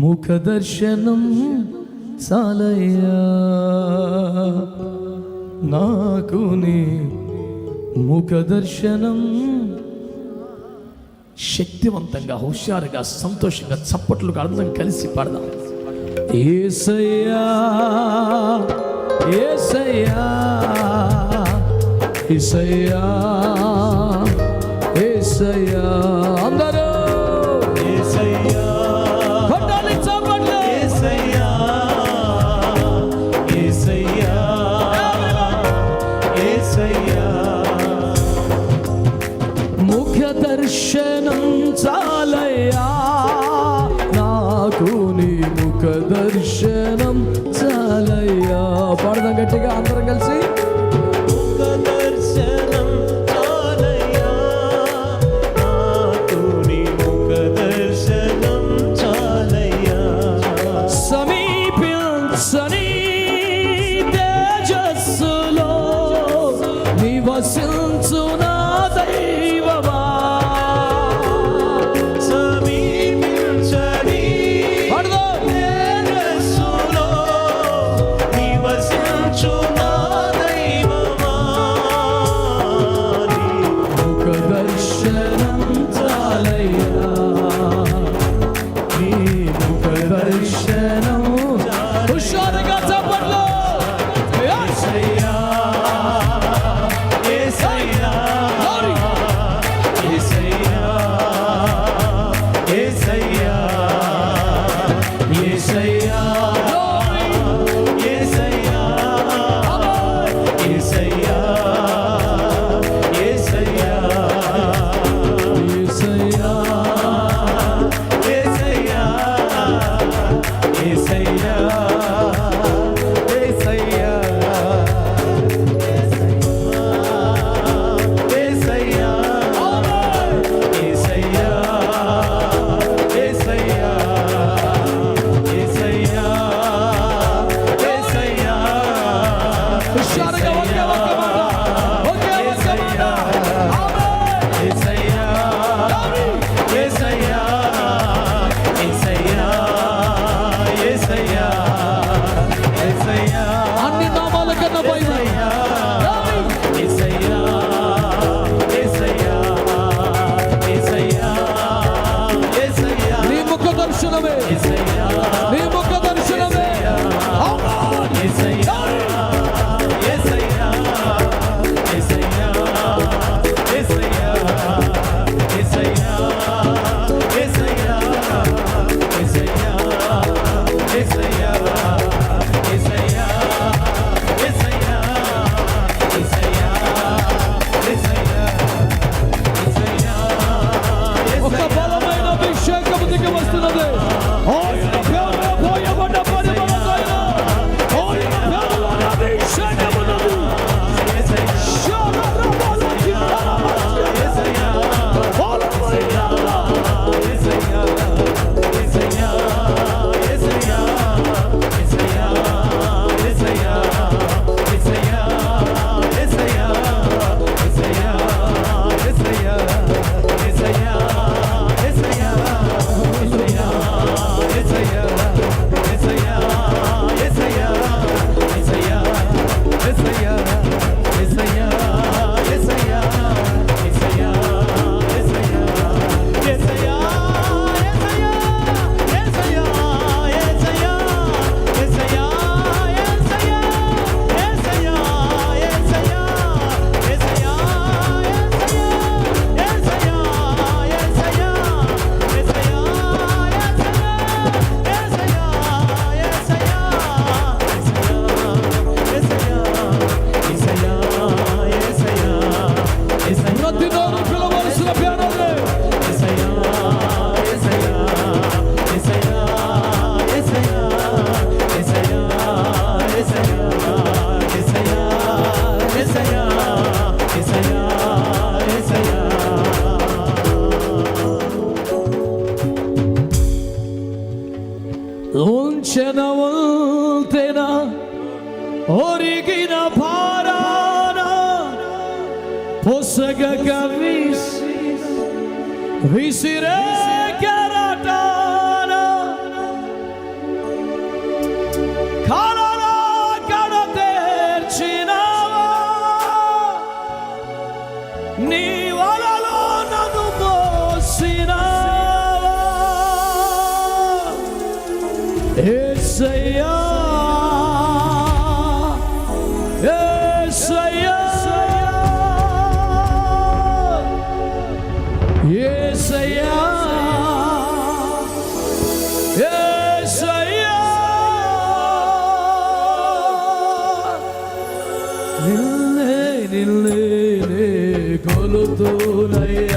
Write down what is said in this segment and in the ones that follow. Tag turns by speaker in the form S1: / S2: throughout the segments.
S1: ముఖ దర్శనం సాలయ్యా నాకు ముఖ దర్శనం శక్తివంతంగా హుషారుగా సంతోషంగా చప్పట్లు అందరం కలిసి పడదాం. ఏసయ్యా ఏసయ్యా ఏసయ్యా ఏసయ్యా. વખતે વખતે oltena origina parana posega
S2: kamis ఏసయ్యా ఏసయ్యా ఏసయ్యా ఏసయ్యా. నిన్నే నిన్నే కొలుతూనయ్యా.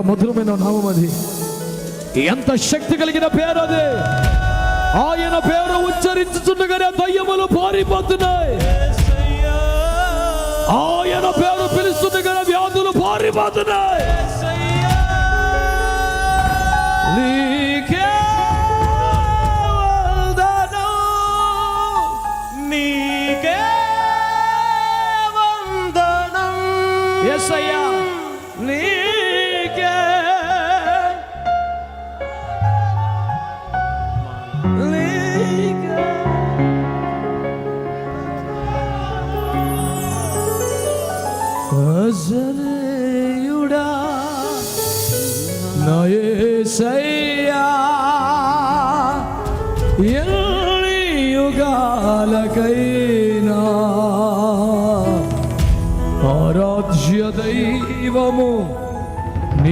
S1: మధురమైన నామం అది. ఎంత శక్తి కలిగిన పేరు అది. ఆయన పేరు ఉచ్చరించుతుండగానే దయ్యములు పారిపోతున్నాయి. ఆయన పేరు పిలుస్తుండగానే వ్యాధులు పారిపోతున్నాయి.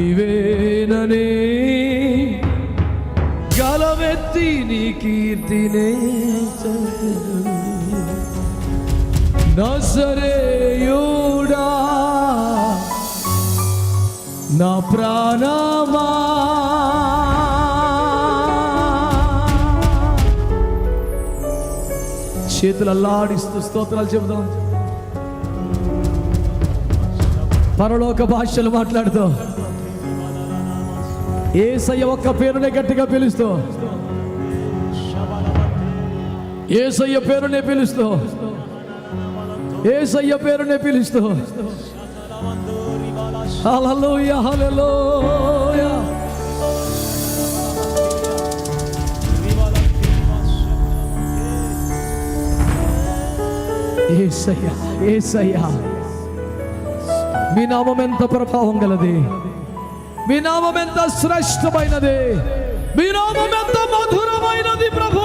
S1: నీవేననే. గలవెత్తి నీ కీర్తినే నసరేయుడా నా ప్రాణమా. చేతులు అల్లాడిస్తూ స్తోత్రాలు చెబుదాం. పరలోక భాషలు మాట్లాడుతూ ఏసయ్య ఒక్క పేరునే గట్టిగా పిలుస్తూ. ఏసయ్య పేరునే పిలుస్తూ. ఏసయ్య పేరునే పిలుస్తూ. హల్లెలూయా హల్లెలూయా. ఏసయ్య ఏసయ్యా. మీ నామం ఎంత ప్రభావం గలది. మీ నామం ఎంత శ్రేష్టమైనది? మీ నామం ఎంత మధురమైనది ప్రభు?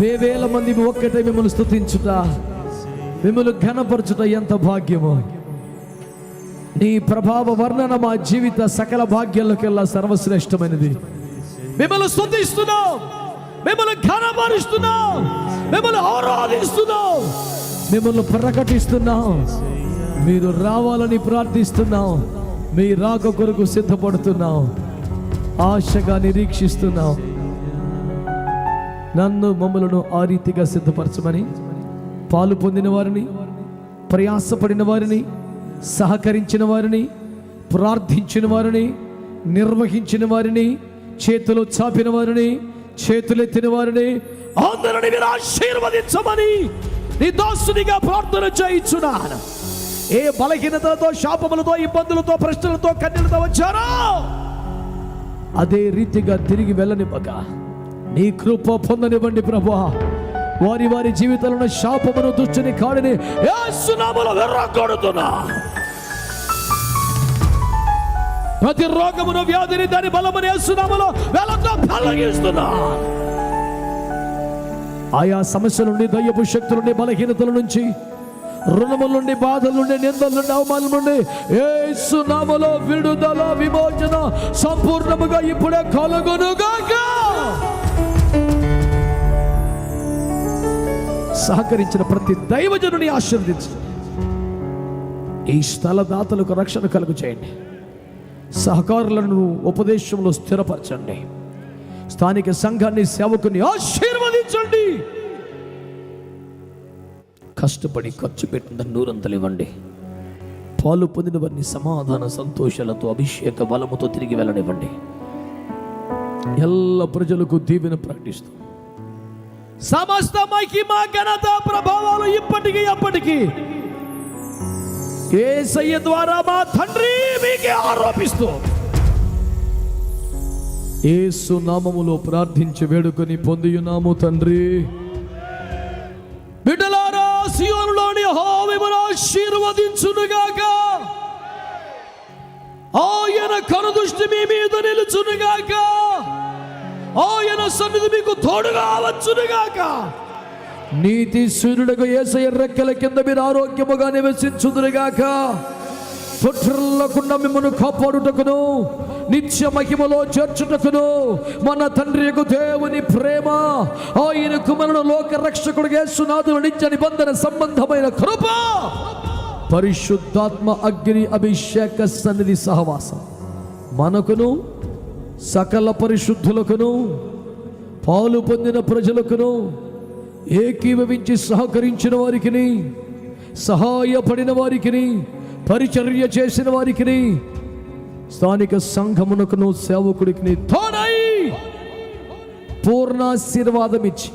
S1: వేవేల మంది ఒక్కటే మిమ్మల్ని స్థుతించుట మిమ్మల్ని ఘనపరచుట ఎంత భాగ్యము. నీ ప్రభావ వర్ణన మా జీవిత సకల భాగ్యాలకెల్లా సర్వశ్రేష్టమైనది. మిమ్మల్ని స్థుతిస్తున్నాం మిమ్మల్ని ఘనపరుస్తున్నాం మిమ్మల్ని ఆరాధిస్తున్నాం మిమ్మల్ని ప్రకటిస్తున్నాం. మీరు రావాలని ప్రార్థిస్తున్నాం. మీ రాక కొరకు సిద్ధపడుతున్నాం ఆశగా నిరీక్షిస్తున్నాం నన్ను మమ్మలను ఆ రీతిగా సిద్ధపరచమని పాలు పొందిన వారిని ప్రయాసపడిన వారిని సహకరించిన వారిని ప్రార్థించిన వారిని నిర్వహించిన వారిని చేతులు చాపిన వారిని చేతులెత్తిన వారిని అందరిని మీరు ఆశీర్వదించమని నీ దాసునిగా ప్రార్థన చేయించున్నాను. ఏ బలహీనతలతో శాపములతో ఇబ్బందులతో ప్రశ్నలతో కన్నీలతో వచ్చారో? అదే రీతిగా తిరిగి వెళ్ళనివ్వక. నీ కృప పొందనివ్వండి ప్రభా వారి వారి జీవితాలను శాపమును దుష్టుని కాడిని వెర్రగొడుతున్నా. ప్రతి రోగమును వ్యాధిని దాని బలమును యేసునామములో వెలతో ఆయా సమస్యల నుండి దయ్యపు శక్తుల నుండి బలహీనతల నుంచి రుణముల నుండి బాధల నుండి నిందల నుండి అవమానం నుండి యేసు నామలో విడుదల విమోచన సంపూర్ణముగా ఇప్పుడే కలుగునుగాక. సహకరించిన ప్రతి దైవజనుని ఆశీర్వదించు. ఈ స్థల దాతలకు రక్షణ కలుగు చేయండి. సహకారులను ఉపదేశంలో స్థిరపరచండి. స్థానిక సంఘాన్ని సేవకుని ఆశీర్వదించండి. కష్టపడి ఖర్చు పెట్టిన నూరంతలు ఇవ్వండి. పాలు పొందినవన్నీ సమాధాన సంతోషాలతో అభిషేక బలముతో తిరిగి వెళ్ళనివ్వండి. ఎల్ల ప్రజలకు దీవెన ప్రకటిస్తూ. సమస్త మహిమ ఘనత ప్రభావాలు ఇప్పటికీ అప్పటికీ. ఏసయ్య ద్వారా మా తండ్రి మీకే ఆరోపిస్తూ. ఏసు నామములో ప్రార్థించి వేడుకొని పొందియున్నాము తండ్రి. బిడ్డలారా నిలుచునుగాక. ఆయన కనుదృష్టి మీ మీద నిలుచునుగాక. ఆయన సన్నిధి మీకు తోడుగా వచ్చునుగాక నీతి సూర్యుడకు ఏసయ రెక్కల కింద మీరు ఆరోగ్యముగా నివసించుదురుగాక. తొట్టిల్లకుండా మిమ్మల్ని కాపాడుటకును నిత్య మహిమలో చేర్చుటకును మన తండ్రి యొక్క దేవుని ప్రేమ ఆయన కుమరుడు లోక రక్షకుడు యేసునాథుడు నిత్య నిబంధన సంబంధమైన కృప. పరిశుద్ధాత్మ అగ్ని అభిషేక సన్నిధి సహవాసం. మనకును సకల పరిశుద్ధులకును పాలు పొందిన ప్రజలకును ఏకీభవించి సహకరించిన వారికి సహాయపడిన వారికి పరిచర్య చేసిన వారికి స్థానిక సంఘమునకును సేవకుడికి తోడై పూర్ణాశీర్వాదం ఇచ్చి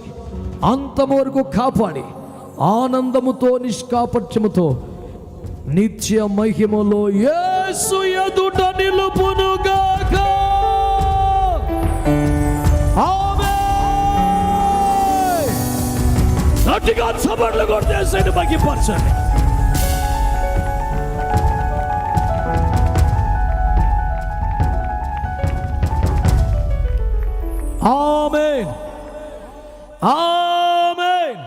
S1: అంతము వరకు కాపాడి ఆనందముతో నిష్కాపట్యముతో నిత్య మహిమలో యేసు ఎదుట నిలుపునుగాక. ఆమేన్. గట్టిగా సబర్లు కొట్టేసేది మగిపరచండి ఆమెన్. ఆమెన్.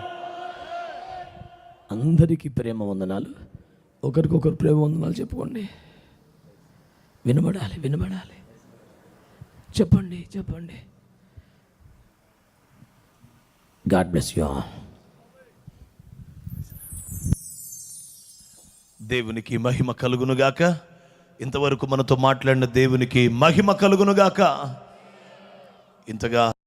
S1: అందరికీ ప్రేమ వందనాలు. ఒకరికొకరు ప్రేమ వందనాలు చెప్పుకోండి. వినబడాలి వినబడాలి. చెప్పండి చెప్పండి. గాడ్ బ్లెస్ యూ
S2: దేవునికి మహిమ కలుగునుగాక ఇంతవరకు మనతో మాట్లాడిన దేవునికి మహిమ కలుగునుగాక ఇంతగా